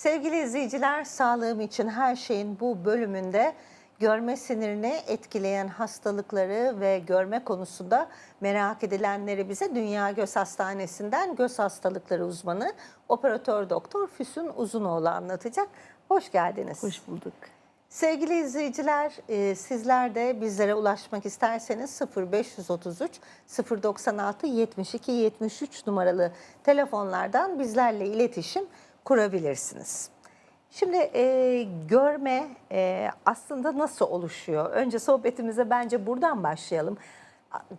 Sevgili izleyiciler, sağlığım için her şeyin bu bölümünde görme sinirini etkileyen hastalıkları ve görme konusunda merak edilenleri bize Dünya Göz Hastanesi'nden göz hastalıkları uzmanı operatör doktor Füsun Uzunoğlu anlatacak. Hoş geldiniz. Hoş bulduk. Sevgili izleyiciler, e, sizler de bizlere ulaşmak isterseniz 0533 096 72 73 numaralı telefonlardan bizlerle iletişim kurabilirsiniz. Şimdi e, görme e, aslında nasıl oluşuyor? Önce sohbetimize bence buradan başlayalım.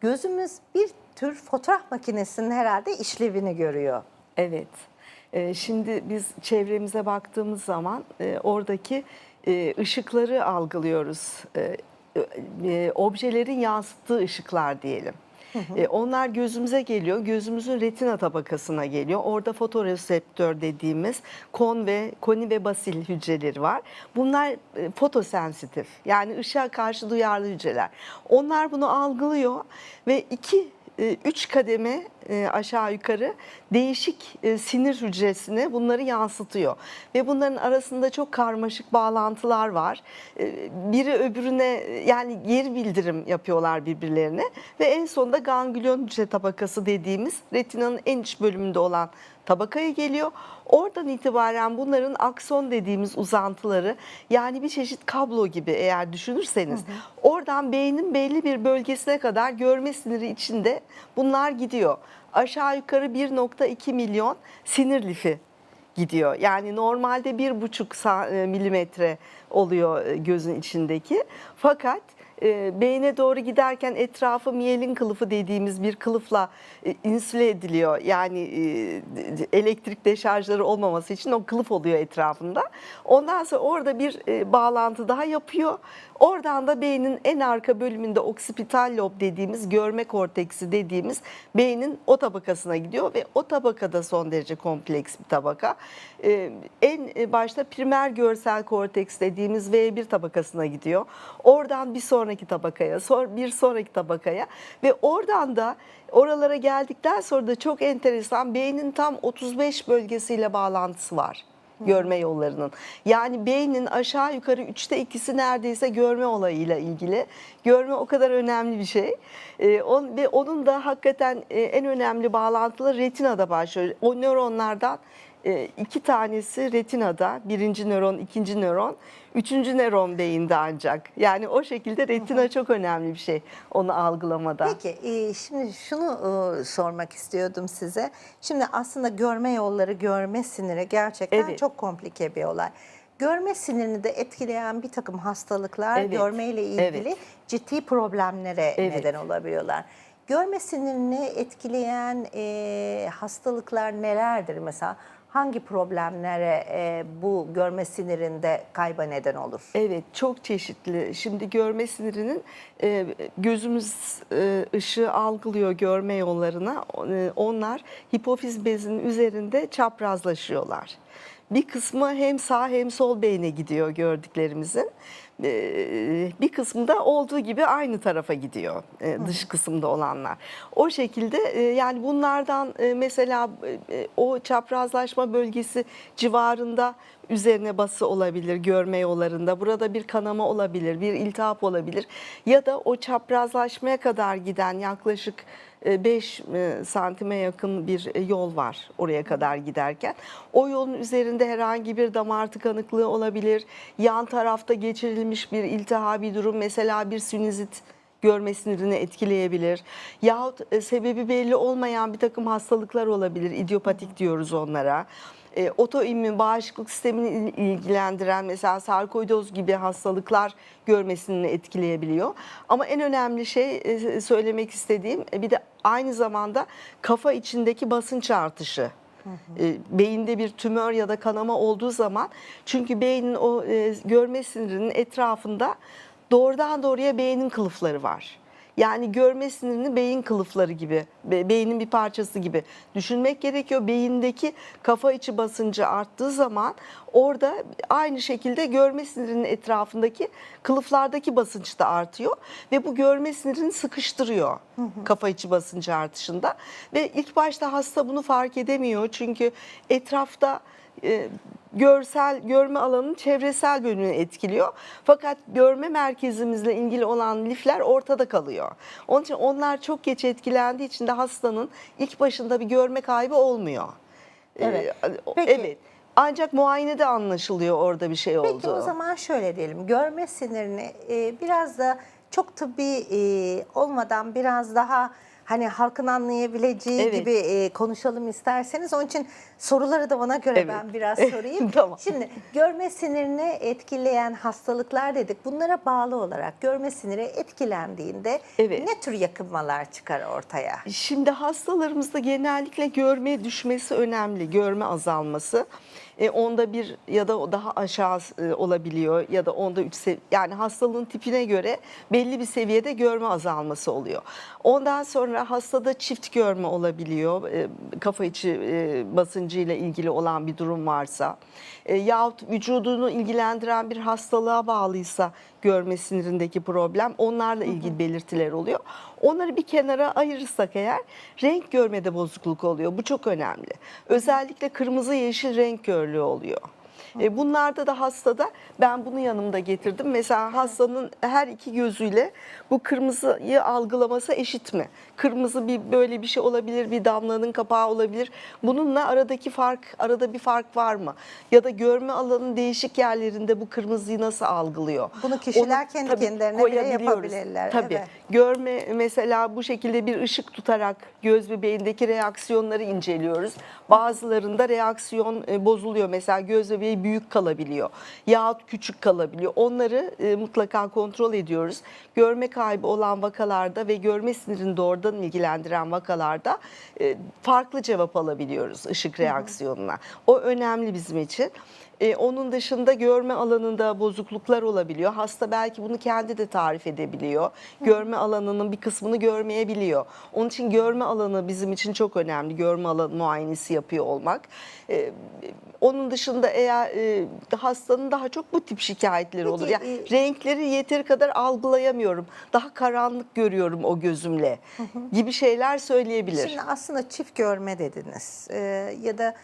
Gözümüz bir tür fotoğraf makinesinin herhalde işlevini görüyor. Evet. Ee, Şimdi biz çevremize baktığımız zaman e, oradaki e, ışıkları algılıyoruz. E, e, Objelerin yansıttığı ışıklar diyelim. E, Onlar gözümüze geliyor, gözümüzün retina tabakasına geliyor. Orada fotoreseptör dediğimiz kon ve koni ve basil hücreleri var. Bunlar e, fotosensitif yani ışığa karşı duyarlı hücreler. Onlar bunu algılıyor ve iki üç kademe e, aşağı yukarı değişik e, sinir hücresine bunları yansıtıyor. Ve bunların arasında çok karmaşık bağlantılar var. E, Biri öbürüne yani geri bildirim yapıyorlar birbirlerine. Ve en sonunda ganglion hücre tabakası dediğimiz retinanın en iç bölümünde olan tabakaya geliyor. Oradan itibaren bunların akson dediğimiz uzantıları yani bir çeşit kablo gibi eğer düşünürseniz oradan beynin belli bir bölgesine kadar görme siniri içinde bunlar gidiyor. Aşağı yukarı 1.2 milyon sinir lifi gidiyor. Yani normalde 1,5 sa- e, milimetre oluyor e, gözün içindeki. Fakat e, beyne doğru giderken etrafı miyelin kılıfı dediğimiz bir kılıfla e, insüle ediliyor. Yani e, elektrik deşarjları olmaması için o kılıf oluyor etrafında. Ondan sonra orada bir e, bağlantı daha yapıyor. Oradan da beynin en arka bölümünde oksipital lob dediğimiz görme korteksi dediğimiz beynin o tabakasına gidiyor ve o tabakada son derece kompleks bir tabaka. Ee, en başta primer görsel korteks dediğimiz V1 tabakasına gidiyor. Oradan bir sonraki tabakaya, bir sonraki tabakaya ve oradan da oralara geldikten sonra da çok enteresan beynin tam 35 bölgesiyle bağlantısı var görme yollarının. Yani beynin aşağı yukarı üçte ikisi neredeyse görme olayıyla ilgili. Görme o kadar önemli bir şey. Ee, on, ve onun da hakikaten e, en önemli bağlantıları retinada başlıyor. O nöronlardan e, iki tanesi retinada, birinci nöron, ikinci nöron, üçüncü nöron beyinde ancak. Yani o şekilde retina çok önemli bir şey onu algılamada. Peki e, şimdi şunu e, sormak istiyordum size. Şimdi aslında görme yolları, görme siniri gerçekten Evet. çok komplike bir olay. Görme sinirini de etkileyen bir takım hastalıklar Evet. görmeyle ilgili Evet. ciddi problemlere Evet. neden olabiliyorlar. Görme sinirini etkileyen e, hastalıklar nelerdir mesela? Hangi problemlere e, bu görme sinirinde kayba neden olur? Evet çok çeşitli. Şimdi görme sinirinin e, gözümüz e, ışığı algılıyor görme yollarına. E, Onlar hipofiz bezinin üzerinde çaprazlaşıyorlar. Bir kısmı hem sağ hem sol beyne gidiyor gördüklerimizin. E, Bir kısmı da olduğu gibi aynı tarafa gidiyor e, dış kısımda olanlar. O şekilde e, yani bunlardan e, mesela o çaprazlaşma bölgesi civarında üzerine bası olabilir görme yollarında. Burada bir kanama olabilir, bir iltihap olabilir. Ya da o çaprazlaşmaya kadar giden yaklaşık 5 santime yakın bir e, yol var oraya kadar giderken. O yolun üzerinde herhangi bir damar tıkanıklığı olabilir. Yan tarafta geçirilmiş bir iltihabi durum mesela bir sinüzit görme sinirini etkileyebilir. Yahut e, sebebi belli olmayan bir takım hastalıklar olabilir. İdiopatik diyoruz onlara. E, otoimmün bağışıklık sistemini il- ilgilendiren mesela sarkoidoz gibi hastalıklar görmesini etkileyebiliyor. Ama en önemli şey e, söylemek istediğim e, bir de aynı zamanda kafa içindeki basınç artışı. E, beyinde bir tümör ya da kanama olduğu zaman çünkü beynin o e, görme sinirinin etrafında doğrudan doğruya beynin kılıfları var. Yani görme sinirini beyin kılıfları gibi, be- beynin bir parçası gibi düşünmek gerekiyor. Beyindeki kafa içi basıncı arttığı zaman orada aynı şekilde görme sinirinin etrafındaki kılıflardaki basınç da artıyor ve bu görme sinirini sıkıştırıyor kafa içi basıncı artışında ve ilk başta hasta bunu fark edemiyor çünkü etrafta e, görsel görme alanının çevresel bölümünü etkiliyor. Fakat görme merkezimizle ilgili olan lifler ortada kalıyor. Onun için onlar çok geç etkilendiği için de hastanın ilk başında bir görme kaybı olmuyor. Evet. Ee, Peki. Evet. Ancak muayenede anlaşılıyor orada bir şey oldu. Peki o zaman şöyle diyelim. Görme sinirini e, biraz da çok tıbbi e, olmadan biraz daha hani halkın anlayabileceği Evet. gibi e, konuşalım isterseniz. Onun için soruları da ona göre Evet. ben biraz sorayım. Tamam. Şimdi görme sinirini etkileyen hastalıklar dedik. Bunlara bağlı olarak görme siniri etkilendiğinde Evet. ne tür yakınmalar çıkar ortaya? Şimdi hastalarımızda genellikle görme düşmesi önemli, görme azalması. E, onda bir ya da daha aşağı e, olabiliyor ya da onda üç yani hastalığın tipine göre belli bir seviyede görme azalması oluyor. Ondan sonra hastada çift görme olabiliyor. E, kafa içi e, basıncıyla ilgili olan bir durum varsa e, yahut vücudunu ilgilendiren bir hastalığa bağlıysa görme sinirindeki problem onlarla ilgili belirtiler oluyor. Onları bir kenara ayırırsak eğer renk görmede bozukluk oluyor. Bu çok önemli. Özellikle kırmızı yeşil renk körlüğü oluyor. E, bunlarda da hastada ben bunu yanımda getirdim. Mesela hastanın her iki gözüyle bu kırmızıyı algılaması eşit mi? Kırmızı bir böyle bir şey olabilir, bir damlanın kapağı olabilir. Bununla aradaki fark, arada bir fark var mı? Ya da görme alanının değişik yerlerinde bu kırmızıyı nasıl algılıyor? Bunu kişiler Onu kendi tabii kendilerine bile yapabilirler, Tabii. evet. Görme mesela bu şekilde bir ışık tutarak göz bebeğindeki reaksiyonları inceliyoruz. Bazılarında reaksiyon e, bozuluyor. Mesela göz bebeği büyük kalabiliyor yahut küçük kalabiliyor. Onları e, mutlaka kontrol ediyoruz. Görme kaybı olan vakalarda ve görme sinirini doğrudan ilgilendiren vakalarda e, farklı cevap alabiliyoruz ışık reaksiyonuna. O önemli bizim için. E, onun dışında görme alanında bozukluklar olabiliyor. Hasta belki bunu kendi de tarif edebiliyor. Görme alanının bir kısmını görmeyebiliyor. Onun için görme alanı bizim için çok önemli. Görme alanı muayenesi yapıyor olmak. E, onun dışında eğer e, hastanın daha çok bu tip şikayetleri olur. Yani e- renkleri yeteri kadar algılayamıyorum. Daha karanlık görüyorum o gözümle gibi şeyler söyleyebilir. Şimdi aslında çift görme dediniz Ee, ya da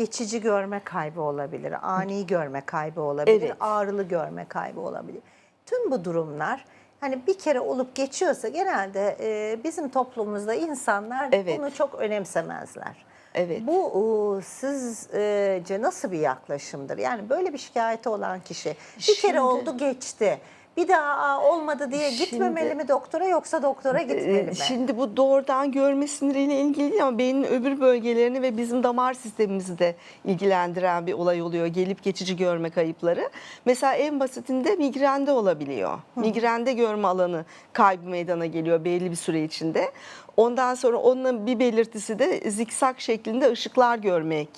geçici görme kaybı olabilir, ani görme kaybı olabilir, Evet. ağrılı görme kaybı olabilir. Tüm bu durumlar hani bir kere olup geçiyorsa genelde e, bizim toplumumuzda insanlar Evet. bunu çok önemsemezler. Evet. Bu sizce nasıl bir yaklaşımdır? Yani böyle bir şikayeti olan kişi bir Şimdi- kere oldu geçti. Bir daha "Aa, olmadı diye gitmemeli Şimdi- mi doktora yoksa doktora gitmeli Ee, mi? Şimdi bu doğrudan görme siniriyle ilgili değil ama beynin öbür bölgelerini ve bizim damar sistemimizi de ilgilendiren bir olay oluyor. Gelip geçici görme kayıpları. Mesela en basitinde migrende olabiliyor. Migrende görme alanı kaybı meydana geliyor belli bir süre içinde. Ondan sonra onun bir belirtisi de zikzak şeklinde ışıklar görmek.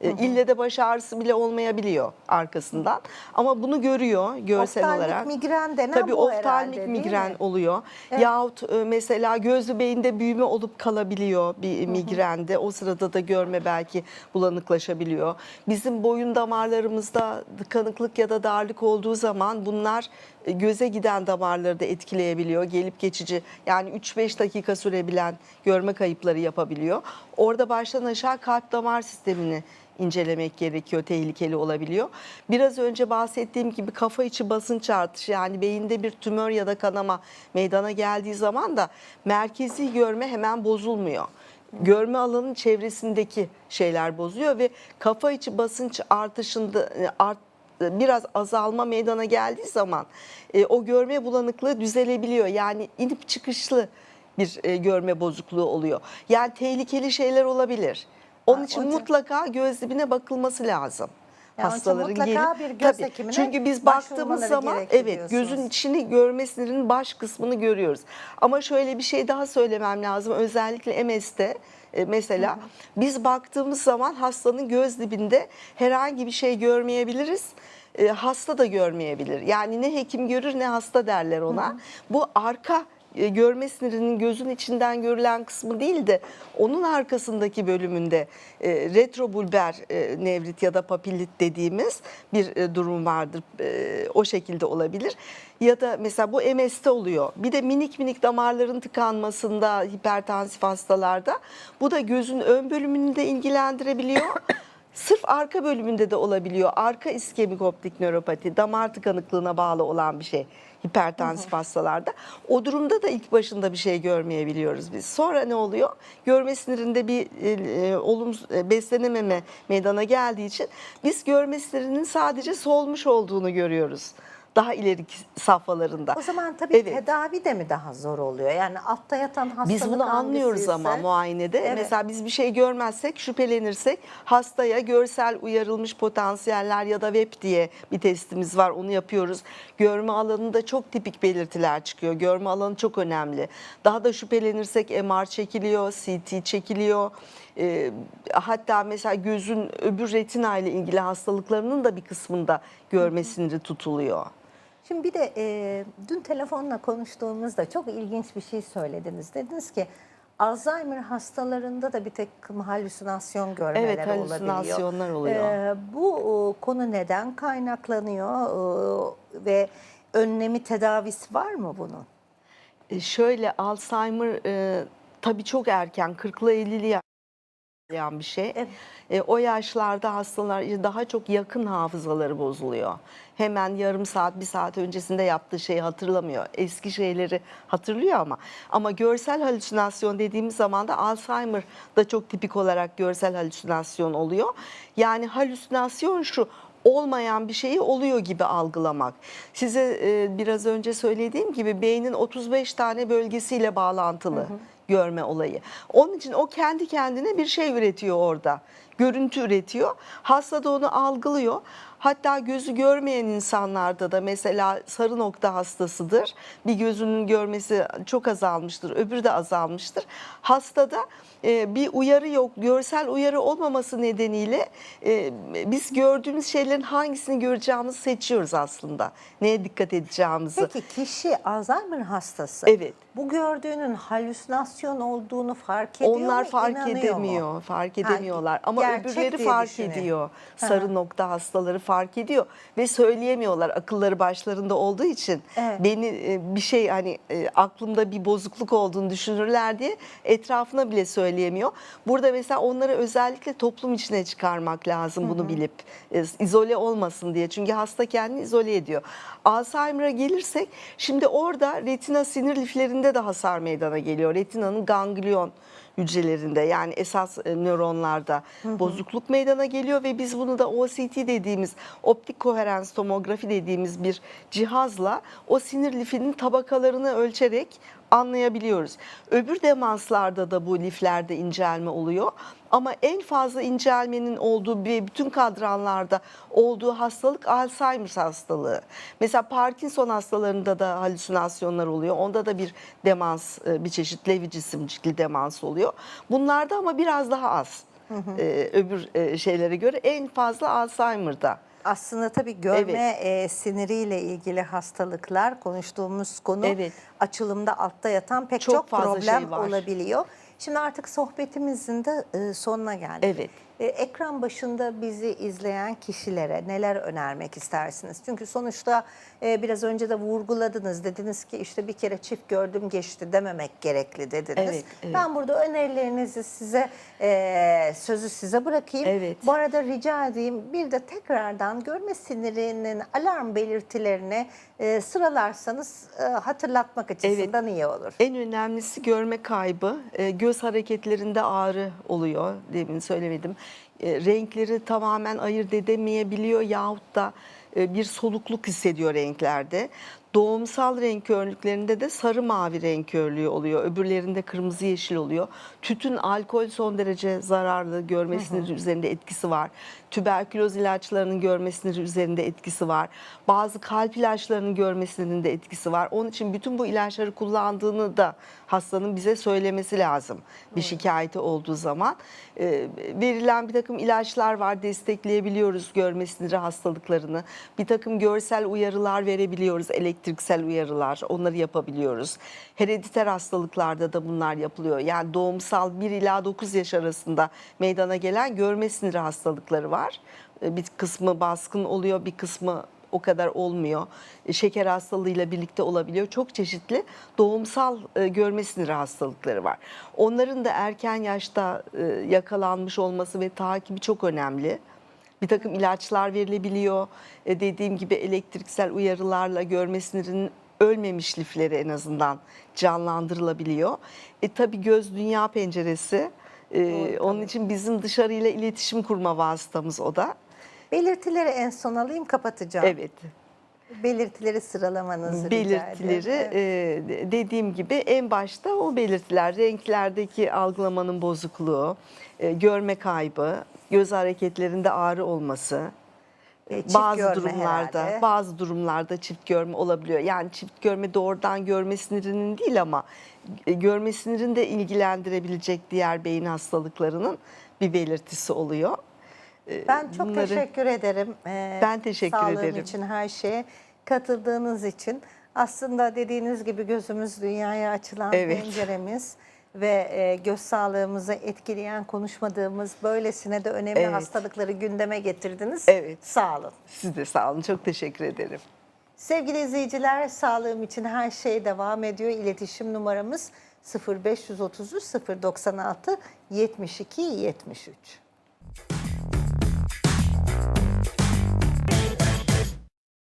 E, İlle de baş ağrısı bile olmayabiliyor arkasından. Ama bunu görüyor görsel Oftalmik olarak. migren denen Tabii bu oftalmik herhalde, migren mi? oluyor. Yahut e, mesela göz bebeğinde büyüme olup kalabiliyor bir migrende. O sırada da görme belki bulanıklaşabiliyor. Bizim boyun damarlarımızda tıkanıklık ya da darlık olduğu zaman bunlar göze giden damarları da etkileyebiliyor. Gelip geçici yani 3-5 dakika sürebilen görme kayıpları yapabiliyor. Orada baştan aşağı kalp damar sistemini incelemek gerekiyor, tehlikeli olabiliyor. Biraz önce bahsettiğim gibi kafa içi basınç artışı yani beyinde bir tümör ya da kanama meydana geldiği zaman da merkezi görme hemen bozulmuyor. Görme alanının çevresindeki şeyler bozuyor ve kafa içi basınç artışında e, art, biraz azalma meydana geldiği zaman e, o görme bulanıklığı düzelebiliyor. Yani inip çıkışlı bir e, görme bozukluğu oluyor. Yani tehlikeli şeyler olabilir. Onun Ha, için hocam. mutlaka göz dibine bakılması lazım. Yani için mutlaka bir göz hekimine Çünkü biz baktığımız zaman evet gözün içini görme sinirinin baş kısmını görüyoruz. Ama şöyle bir şey daha söylemem lazım. Özellikle MS'te e, mesela biz baktığımız zaman hastanın göz dibinde herhangi bir şey görmeyebiliriz. E, hasta da görmeyebilir. Yani ne hekim görür ne hasta derler ona. Bu arka görme sinirinin gözün içinden görülen kısmı değil de onun arkasındaki bölümünde e, retrobulber e, nevrit ya da papillit dediğimiz bir e, durum vardır. E, o şekilde olabilir. Ya da mesela bu MS'te oluyor. Bir de minik minik damarların tıkanmasında hipertansif hastalarda bu da gözün ön bölümünü de ilgilendirebiliyor. Sırf arka bölümünde de olabiliyor. Arka iskemik optik nöropati, damar tıkanıklığına bağlı olan bir şey hipertansif hastalarda. O durumda da ilk başında bir şey görmeyebiliyoruz biz. Sonra ne oluyor? Görme sinirinde bir e, e, olumsuz e, beslenememe meydana geldiği için biz görme sinirinin sadece solmuş olduğunu görüyoruz. Daha ileriki safhalarında. O zaman tabii Evet. tedavi de mi daha zor oluyor? Yani altta yatan hastalık Biz bunu anlıyoruz ama muayenede. Evet. Mesela biz bir şey görmezsek, şüphelenirsek hastaya görsel uyarılmış potansiyeller ya da web diye bir testimiz var. Onu yapıyoruz. Görme alanında çok tipik belirtiler çıkıyor. Görme alanı çok önemli. Daha da şüphelenirsek MR çekiliyor, CT çekiliyor. Ee, hatta mesela gözün öbür retina ile ilgili hastalıklarının da bir kısmında görme siniri tutuluyor. Şimdi bir de e, dün telefonla konuştuğumuzda çok ilginç bir şey söylediniz. Dediniz ki Alzheimer hastalarında da bir takım halüsinasyon görmeleri Evet, olabiliyor. halüsinasyonlar oluyor. E, bu e, konu neden kaynaklanıyor E, ve önlemi tedavisi var mı bunun? E, Şöyle Alzheimer e, tabii çok erken 40'lı 50'li yaşayan bir şey. Evet. E, o yaşlarda hastalar daha çok yakın hafızaları bozuluyor. Hemen yarım saat, bir saat öncesinde yaptığı şeyi hatırlamıyor. Eski şeyleri hatırlıyor ama. Ama görsel halüsinasyon dediğimiz zaman da Alzheimer da çok tipik olarak görsel halüsinasyon oluyor. Yani halüsinasyon şu, olmayan bir şeyi oluyor gibi algılamak. Size e, biraz önce söylediğim gibi beynin 35 tane bölgesiyle bağlantılı görme olayı. Onun için o kendi kendine bir şey üretiyor orada. Görüntü üretiyor. Hasta da onu algılıyor. Hatta gözü görmeyen insanlarda da mesela sarı nokta hastasıdır. Bir gözünün görmesi çok azalmıştır, öbürü de azalmıştır. Hastada e, bir uyarı yok, görsel uyarı olmaması nedeniyle e, biz gördüğümüz şeylerin hangisini göreceğimizi seçiyoruz aslında. Neye dikkat edeceğimizi. Peki kişi Alzheimer hastası Evet. bu gördüğünün halüsinasyon olduğunu fark ediyor Onlar mu, fark inanıyor mu? edemiyor, fark Ha, edemiyorlar. Ama gerçek öbürleri fark düşünüyor. ediyor. Sarı nokta hastaları fark ediyor ve söyleyemiyorlar akılları başlarında olduğu için. Evet. Beni e, bir şey hani e, aklımda bir bozukluk olduğunu düşünürler diye etrafına bile söyleyemiyor. Burada mesela onları özellikle toplum içine çıkarmak lazım bunu bilip e, izole olmasın diye. Çünkü hasta kendini izole ediyor. Alzheimer'a gelirsek şimdi orada retina sinir liflerinde de hasar meydana geliyor. Retinanın ganglion hücrelerinde yani esas e, nöronlarda bozukluk meydana geliyor ve biz bunu da OCT dediğimiz optik koherans tomografi dediğimiz bir cihazla o sinir lifinin tabakalarını ölçerek anlayabiliyoruz. Öbür demanslarda da bu liflerde incelme oluyor. Ama en fazla incelmenin olduğu bir bütün kadranlarda olduğu hastalık Alzheimer hastalığı. Mesela Parkinson hastalarında da halüsinasyonlar oluyor. Onda da bir demans, e, bir çeşit Lewy cisimcikli demans oluyor. Bunlarda ama biraz daha az. e, öbür e, şeylere göre en fazla Alzheimer'da. Aslında tabii görme e, siniriyle ilgili hastalıklar konuştuğumuz konu Evet. açılımda altta yatan pek Çok çok, fazla problem şey var. olabiliyor. Şimdi artık sohbetimizin de e, sonuna geldik. Evet. E, ekran başında bizi izleyen kişilere neler önermek istersiniz? Çünkü sonuçta e, biraz önce de vurguladınız. Dediniz ki işte bir kere çift gördüm geçti dememek gerekli dediniz. Evet, evet. Ben burada önerilerinizi size e, sözü size bırakayım. Evet. Bu arada rica edeyim bir de tekrardan görme sinirinin alarm belirtilerini sıralarsanız hatırlatmak açısından iyi olur. En önemlisi görme kaybı. Göz hareketlerinde ağrı oluyor. Demin söylemedim. E, Renkleri tamamen ayırt edemeyebiliyor yahut da e, bir solukluk hissediyor renklerde. Doğumsal renk körlüklerinde de sarı mavi renk körlüğü oluyor. Öbürlerinde kırmızı yeşil oluyor. Tütün, alkol son derece zararlı. Görme siniri üzerinde etkisi var. Tüberküloz ilaçlarının görme siniri üzerinde etkisi var. Bazı kalp ilaçlarının görme sinirinde etkisi var. Onun için bütün bu ilaçları kullandığını da hastanın bize söylemesi lazım. Bir şikayeti olduğu zaman. Ee, verilen bir takım ilaçlar var. Destekleyebiliyoruz görme siniri hastalıklarını. Bir takım görsel uyarılar verebiliyoruz. Elektriksel uyarılar. Onları yapabiliyoruz. Herediter hastalıklarda da bunlar yapılıyor. Yani doğumsal 1 ila 9 yaş arasında meydana gelen görme siniri hastalıkları var. Ee, Bir kısmı baskın oluyor, bir kısmı o kadar olmuyor. E, Şeker hastalığıyla birlikte olabiliyor. Çok çeşitli doğumsal e, görme siniri hastalıkları var. Onların da erken yaşta e, yakalanmış olması ve takibi çok önemli. Bir takım ilaçlar verilebiliyor. E, dediğim gibi elektriksel uyarılarla görme sinirinin ölmemiş lifleri en azından canlandırılabiliyor. E tabii göz dünya penceresi. E, Doğru, onun tabii. için bizim dışarıyla iletişim kurma vasıtamız o da. Belirtileri en son alayım kapatacağım. Evet. Belirtileri sıralamanızı rica belirtileri ederim. Evet. e, dediğim gibi en başta o belirtiler renklerdeki algılamanın bozukluğu, e, görme kaybı, göz hareketlerinde ağrı olması, E, çift bazı durumlarda herhalde. bazı durumlarda çift görme olabiliyor. Yani çift görme doğrudan görme sinirinin değil ama e, görme sinirini de ilgilendirebilecek diğer beyin hastalıklarının bir belirtisi oluyor. E, Ben çok bunları- teşekkür ederim. Ben teşekkür sağlığım ederim. için her şeye katıldığınız için. Aslında dediğiniz gibi gözümüz dünyaya açılan Evet. penceremiz ve e, göz sağlığımızı etkileyen konuşmadığımız böylesine de önemli Evet. hastalıkları gündeme getirdiniz. Evet. Sağ olun. Siz de sağ olun. Çok teşekkür ederim. Sevgili izleyiciler, sağlığım için her şey devam ediyor. İletişim numaramız 0533 096 72 73.